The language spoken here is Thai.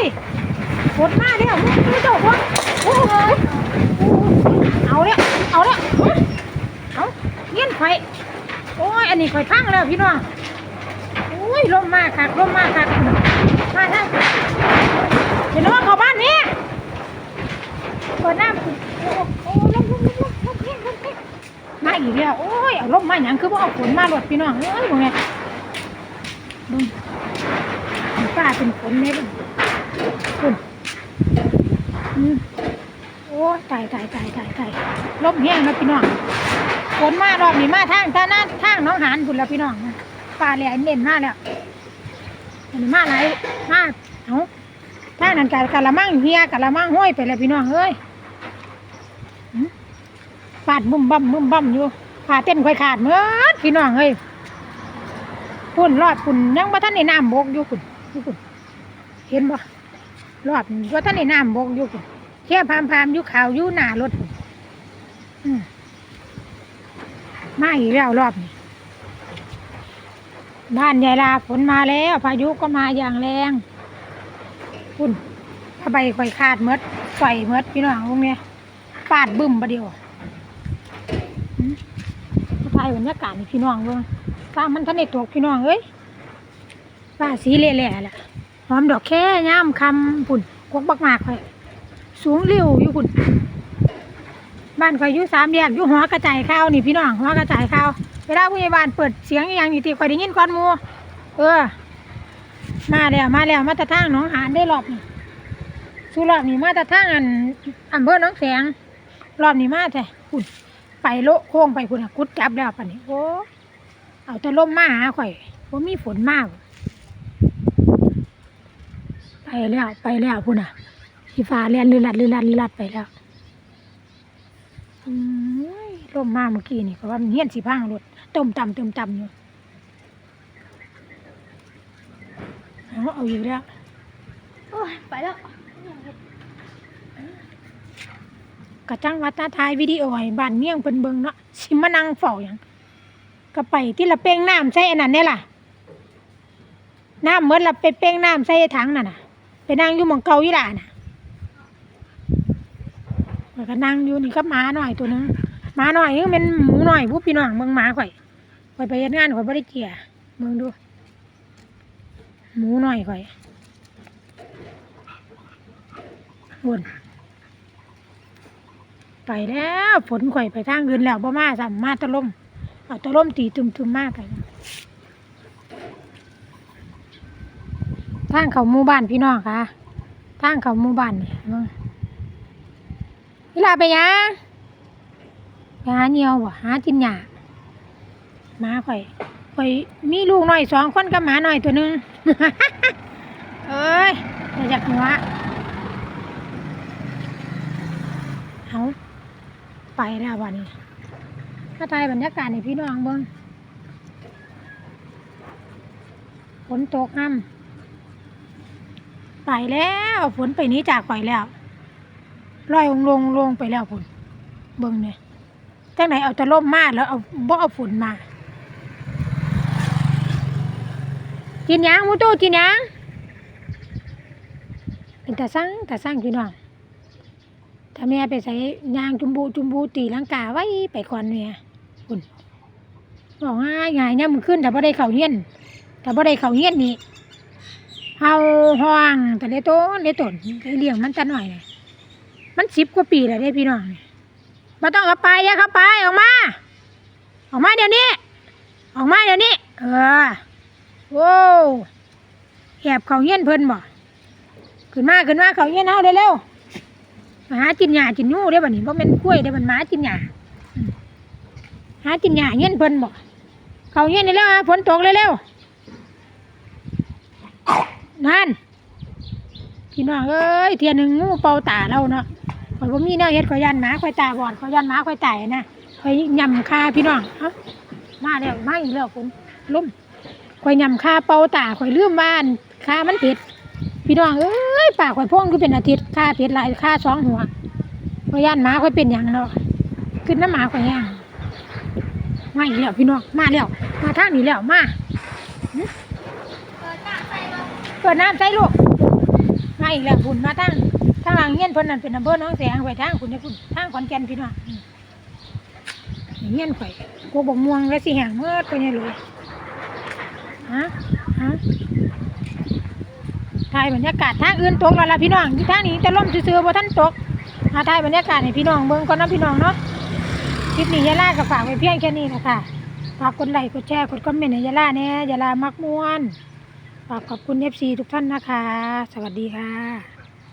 ยฝนมาแล้วมึงไม่จบวะโอ้ยเอาเนี่ยเอาเนี่ยเอาเงี้ยนไฟโอ้ยอันนี้ไฟพังแล้วพี่น้องโอ้ยลมมากค่ะลมมากค่ะมาทางเห็นว่าเขาบ้านนี้เปิดหน้าโอ้โอ้ลมลมลมลมลมเงี้ยลมเงี้ยมาอีกแล้วโอ้ยเอาลมมาหยังคือว่าเอาฝนมาหลดพี่น้องเอ้ยบ่แม่ลมฟ้าเป็นฝนเลยลม คุณโอ้ยตายตายตายตายตายลมแห้งแล้วพี่น้องฝนมารอบนี้มาทางท่าหน้าทางน้องหานคุณแล้วพี่น้องฟ้าแหลมเน่นมาแล้วอันนี้มาไหนมาเอาทางนั้นกะกะละมังเฮียกะละมังห้อยไปแล้วพี่น้องเอ้ยหืมฟาดบุ้มบ่มบุ้มบ่มอยู่ขาเต้นค่อยขาดเมื่อพี่น้องเอ้ยพุ่นรอดพุ่นยังบ่ทันในน้ำบกอยู่พุ่นอยู่พุ่นเห็นบ่ รอดว่าทันในน้ำบกอยู่แค่พามพามๆอยู่ขาวอยู่หนารถมาอีกแล้วรอบนี้บ้านยายลาฝนมาแล้ว พายุก็มาอย่างแรงพุ่นผ้าใบค่อยขาดเมดไฟเมดพี่น้องตรงเนี้ยฟาดบึ้มประเดียวอืมถ่ายบรรยากาศนี่พี่น้องเบิ่งฟ้ามันทันได้ตกพี่น้องเอ้ยฟ้าสีเละๆแหละ หอมดอกแค่ย่ามคำพุ่นกกบักมากเลยสูงเร็วอยู่พุ่นบ้านข่อยอยู่สามแยกอยู่หัวกระจายข้าวนี่พี่น้องหัวกระจายข้าวเวลาผู้ใหญ่บ้านเปิดเสียงอย่างนี้ที่ข่อยได้ยินก่อนมูเออ มาแล้วมาแล้วมาแตะทางน้องหานได้รอบนี่สู้รอบนี้มาแตะทางอันอำเภอน้องแสงรอบนี้มาแต่พุ่นไปโละโค้งไปพุ่นอะกุดจับแล้วปะนี้โอ้เอาแต่ลมมาหาข่อยว่ามีฝนมาก ไปแล้วไปแล้วพุ่นอะที่ฟ้าเลียนลือลัดลือลัดลือลัดไปแล้วอืมลมมาเมื่อกี้นี่ก็ว่ามันเฮี้ยนสีพังรถต้มต่ำต้มต่ำอยู่เอาเอาอยู่แล้วโอ้ยไปแล้วกระจังวัดตาทายวิดีโอให้บ้านเมี่ยงเพิ่นเบิ่งเนาะสิมานั่งเฝ้าหยังก็ไปที่ละเป้งน้ำใส่อันนั้นเนี่ยล่ะน้ำเหมือนละไปเป้งน้ำใส่ถังนั่นน่ะ ไปนั่งอยู่หมองเก่าอีหล่าน่ะแล้วก็นั่งอยู่นี่ก็หมาหน่อยตัวหนึงหมาหน่อยนี่เป็นหมูหน่อยผู้พี่น้องเมืองหมาข่อยข่อยไปเฮ็ดงานข่อยบ่ได้เกลียเมืองดู หมูหน่อยข่อยวนไปแล้วฝนข่อยไปทางอื่นแล้วบ่มาซ้ำมาตะล่มเอาตะล่มตีตุ่มๆมาไป ทางเขาหมู่บ้านพี่น้องค่ะทางเขาหมู่บ้านนี่มึงเวลาไปยังไปหาเนียวบ่หากินหญ้าหมาข่อยข่อยมีลูกน้อยสองคนกับหมาหน้อยตัวหนึงเอ้ยมาจากหัวเอาไปแล้ววันนี้ถ้าทายบรรยากาศในพี่น้องเบิ้งฝนตกน้ำ ไปแล้วฝนไปนี้จากไปแล้วลอยลงลงลงไปแล้วฝนเบิ้งเนี่ยจังไหนเอาจะล่มมาแล้วเอาบ่เอาฝนมา กินยังมูตู้กินยังเป็นตาสั่งตาสั่งพี่น้องถ้าแม่ไปใส่ยางจุมบูจุมบูตีลังกาไว้ไปก่อนเนี่ยคุณบอกง่ายง่ายเนี่ยมันขึ้นแต่บ่ได้เข่าเฮียนแต่บ่ได้เข่าเฮียนนี่ ห้องแต่เล็ต้นเล็ต้นเลี้ยงมันจะหน่อยเลยมันสิบกว่าปีแล้วเด้พี่น้องนี่บ่ต้องเข้าไปอย่าเข้าไปออกมา ออกมาเดี๋ยวนี้ ออกมาเดี๋ยวนี้ เออโว้วแอบเขาเฮียนเพิ่นบ่ขึ้นมาขึ้นมาเขาเงี้ยเอาเร็วๆมาหาจินหญ้าจินยูได้บัดนี้เพราะมันกล้วยได้อมันหมาจินหญ้าหาจินหญ้าเงี้ยเพิ่นบอกเขาเงี้ยนี่แล้วฝนตกเร็วๆ นั่นพี่น้องเอ้ยเทียนหนึ่งงูเป่าตาเราเนาะข่อยบ่มีแนวเฮ็ดข่อยยันหมาข่อยตาบอดข่อยยันหมาข่อยไตายนะข่อยยำคาพี่น้องเอ้ามาแล้วมาอีกแล้วฝนลุ่มข่อยยำคาเป่าตาข่อยลืมบ้านคามันเผ็ดพี่น้องเอ้ยปากข่อยพ่องคือเป็นอาทิตย์คาเพชรหลายคาสองหัวข่อยย่านหมาข่อยเป็นอย่างเนาะขึ้นน้ำหมาข่อยแห้งมาอีกแล้วพี่น้องมาแล้วมาทางนี้แล้วมา ปิดน้าใส่บ่เปิดน้ำใส่ลูกมาอีกแล้วพุ่นมาทางทางหลังเงี้ยนเพิ่นนั่นเป็นอำเภอน้องแสงไปทางคุณเนี่ยพุ่นทางขอนแก่นพี่น้องเงี้ยนข่กูบอกม่วงแล้วสิแห้งเมื่อตัวนี้เลยฮะฮะถ่ายบรรยากาศทางอื่นตกแล้วล่ะพี่น้องที่ทางนี้จะล่มซื่อๆบ่ท่านตกมาถ่ายบรรยากาศให้พี่น้องเบิ่งก่อนนะพี่น้องเนาะคลิปนี้ยาล่าก็ฝากไว้เพียงแค่นี้ละค่ะฝากกดไลค์กดแชร์กดคอมเมนต์ให้ยาล่าแน่ยาล่ามักม่วน ฝากขอบคุณเอฟซีทุกท่านนะคะ สวัสดีค่ะ